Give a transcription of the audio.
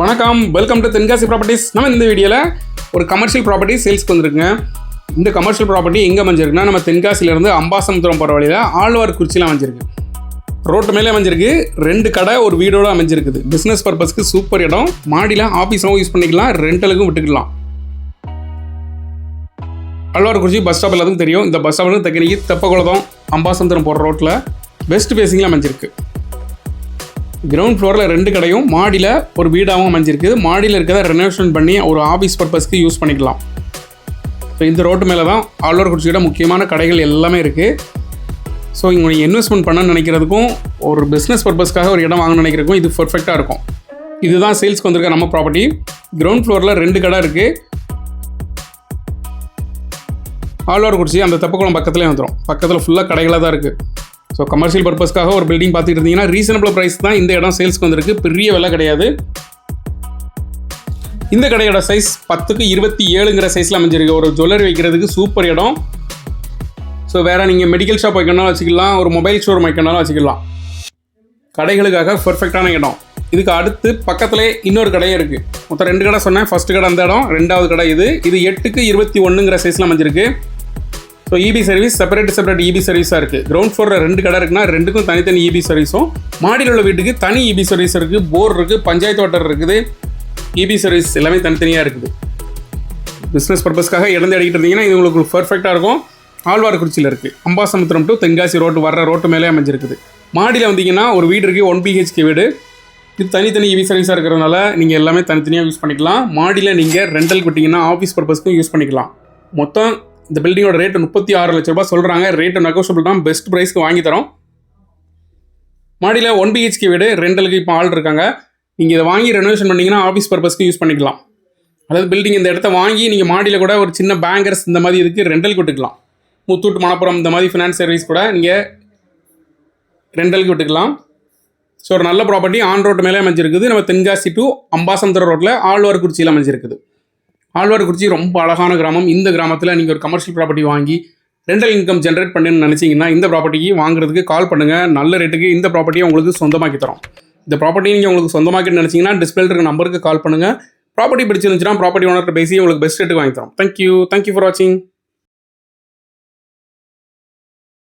வணக்கம். Welcome to Tenkasi properties நம்ம இந்த வீடியோவில் ஒரு கமர்ஷியல் ப்ராப்பர்ட்டி சேல்ஸ்க்கு வந்திருக்குங்க. இந்த கமர்ஷியல் ப்ராப்பர்ட்டி எங்கே அமைஞ்சிருக்குன்னா நம்ம தென்காசியிலேருந்து அம்பாசமுத்திரம் போகிற வழியில் ஆழ்வார் குறிச்சியில் அமைஞ்சிருக்கு. ரோட்டு மேலே அமைஞ்சிருக்கு. ரெண்டு கடை ஒரு வீடோடு அமைஞ்சிருக்குது. பிஸ்னஸ் பர்பஸ்க்கு சூப்பர் இடம். மாடியில் ஆஃபீஸாகவும் யூஸ் பண்ணிக்கலாம். ரெண்டலுக்கும் விட்டுக்கலாம். ஆழ்வார்குறிச்சி பஸ் ஸ்டாப் எல்லாத்துக்கும் தெரியும். இந்த பஸ் ஸ்டாப்லேருந்து தக்கனிக்கு தெப்பகுளதம் அம்பாசமுத்திரம் போகிற ரோட்டில் பெஸ்ட் ஃபேஸிங்கில் அமைஞ்சிருக்கு. கிரவுண்ட் ஃப்ளோரில் ரெண்டு கடையும் மாடியில் ஒரு வீடாகவும் அமைஞ்சிருக்கு. மாடியில் இருக்கிறத ரெனோவேஷன் பண்ணி ஒரு ஆஃபீஸ் பர்பஸ்க்கு யூஸ் பண்ணிக்கலாம். ஸோ இந்த ரோட்டு மேலே தான் ஆழ்வார்குறிச்சியோட முக்கியமான கடைகள் எல்லாமே இருக்குது ஸோ இங்கே நீங்கள் இன்வெஸ்ட்மெண்ட் பண்ண நினைக்கிறதுக்கும் ஒரு பிஸ்னஸ் பர்பஸ்க்காக ஒரு இடம் வாங்கணும்னு நினைக்கிறதுக்கும் இது பர்ஃபெக்டாக இருக்கும். இதுதான் சேல்ஸ்க்கு வந்திருக்க நம்ம ப்ராப்பர்ட்டி கிரவுண்ட் ஃப்ளோரில் ரெண்டு கடை இருக்குது ஆழ்வார்குறிச்சி அந்த தப்புக்குளம் பக்கத்துலேயே வந்துடும் பக்கத்தில் ஃபுல்லாக கடைகளாக தான் இருக்குது ஸோ கமர்ஷியல் பர்பஸ்க்காக ஒரு பில்டிங் பார்த்துட்டு இருந்தீங்கன்னா ரீசனபிள் ப்ரைஸ் தான் இந்த இடம் சேல்ஸ்க்கு வந்திருக்கு. பெரிய விலை கிடையாது. இந்த கடையோட சைஸ் பத்துக்கு இருபத்தி ஏழுங்கிற சைஸில் அமைஞ்சிருக்கு. ஒரு ஜுவல்லரி வைக்கிறதுக்கு சூப்பர் இடம். ஸோ வேறு நீங்கள் மெடிக்கல் ஷாப் வைக்கணும்னாலும் வச்சுக்கலாம். ஒரு மொபைல் ஷோரூம் வைக்கணும்னாலும் வச்சுக்கலாம். கடைகளுக்காக பெர்ஃபெக்டான இடம். இதுக்கு அடுத்து பக்கத்துலேயே இன்னொரு கடையும் இருக்குது மொத்தம் ரெண்டு கடை சொன்னேன். ஃபர்ஸ்ட் கடை அந்த இடம். ரெண்டாவது கடை இது. இது எட்டுக்கு இருபத்தி ஒன்றுங்கிற சைஸில் அமைஞ்சிருக்கு. So EB service separate separate EB சர்வீஸாக இருக்குது கிரவுண்ட் ஃப்ளோரில் ரெண்டு கடை இருக்குன்னா ரெண்டுக்கும் தனித்தனி இபி சர்வீஸும் மாடியில் உள்ள வீட்டுக்கு தனி இபி சர்வீஸ் இருக்குது போர் இருக்குது பஞ்சாயத்து வாட்டர் இருக்குது. இபி சர்வீஸ் எல்லாமே தனித்தனியாக இருக்குது. பிஸ்னஸ் பர்பஸ்க்காக இடம் தேடிக்கிட்டு இருந்தீங்கன்னா இது உங்களுக்கு பர்ஃபெக்டாக இருக்கும். ஆழ்வார்குறிச்சியில் இருக்குது அம்பாசமுத்திரம் டு தென்காசி ரோட்டு வர்ற ரோட்டு மேலே அமைஞ்சிருக்குது. மாடியில் வந்தீங்கன்னா ஒரு வீடு இருக்குது ஒன் பிஹெச்கே வீடு. இது தனித்தனி இபி சர்வீஸாக இருக்கிறதுனால நீங்கள் எல்லாமே தனித்தனியாக யூஸ் பண்ணிக்கலாம். மாடியில் நீங்கள் ரெண்டல் விட்டிங்கன்னா ஆஃபீஸ் பர்பஸ்க்கும் யூஸ் பண்ணிக்கலாம். மொத்தம் இந்த பில்டிங்கோட ரேட்டு முப்பத்தி ஆறு லட்ச ரூபாய் சொல்கிறாங்க ரேட்டு நெகோஷியபிள் தான். பெஸ்ட் ப்ரைஸ்க்கு வாங்கி தரோம். மாடியில் ஒன் பிஹெச்கே வீடு ரெண்டலுக்கு இப்போ ஆள் இருக்காங்க. நீங்கள் இதை வாங்கி ரெனோவேஷன் பண்ணிங்கன்னா ஆஃபீஸ் பர்பஸ்க்கு யூஸ் பண்ணிக்கலாம். அதாவது பில்டிங் இந்த இடத்த வாங்கி நீங்கள் மாடியில் கூட ஒரு சின்ன பேங்கர்ஸ் இந்த மாதிரி இதுக்கு ரெண்டலுக்கு விட்டுக்கலாம் முத்தூட் மணப்புரம் இந்த மாதிரி ஃபினான்ஸ் சர்வீஸ் கூட நீங்கள் ரெண்டலுக்கு விட்டுக்கலாம் ஸோ ஒரு நல்ல ப்ராப்பர்ட்டி ஆன் ரோட் மேலே அமைஞ்சிருக்குது. நம்ம தென்காசி டு அம்பாசந்தர ரோட்டில் ஆழ்வார்குறிச்சியில் அமைஞ்சிருக்குது. ஆழ்வார்குறிச்சி ரொம்ப அழகான கிராமம். இந்த கிராமத்தில் நீங்கள் ஒரு கமர்ஷியல் ப்ராப்பர்ட்டி வாங்கி ரெண்டல் இன்கம் ஜென்ரேட் பண்ணுன்னு நினச்சிங்கன்னா இந்த ப்ராப்பர்ட்டிக்கு வாங்குறதுக்கு கால் பண்ணுங்கள் நல்ல ரேட்டுக்கு இந்த ப்ராப்பர்ட்டியை உங்களுக்கு சொந்தமாக்கி தரோம். இந்த ப்ராப்பர்ட்டி நீங்கள் உங்களுக்கு சொந்தமாக்கி நினச்சிங்கன்னா டிஸ்பிளே இருக்க நம்பருக்கு கால் பண்ணுங்கள் ப்ராப்பர்ட்டி பிடிச்சிருந்துச்சுன்னா ப்ராப்பர்ட்டி ஓனர்கிட்ட பேசி உங்களுக்கு பெஸ்ட் ரேட்டுக்கு வாங்கி தரோம். தேங்க்யூ தேங்க்யூ ஃபார் வாட்சிங்